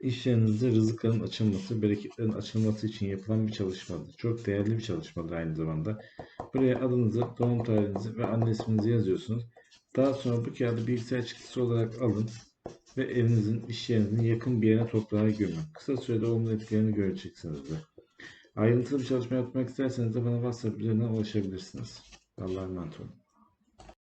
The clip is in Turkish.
İş yerinizde rızıkların açılması, bereketlerin açılması için yapılan bir çalışmadır. Çok değerli bir çalışmadır aynı zamanda. Buraya adınızı, doğum tarihinizi ve anne isminizi yazıyorsunuz. Daha sonra bu kağıdı bilgisayar çıktısı olarak alın ve evinizin, iş yerinizin yakın bir yerine toprağa gömün. Kısa sürede olumlu etkilerini göreceksinizdir. Ayrıntılı bir çalışma yapmak isterseniz de bana WhatsApp üzerinden ulaşabilirsiniz. Allah'a emanet olun.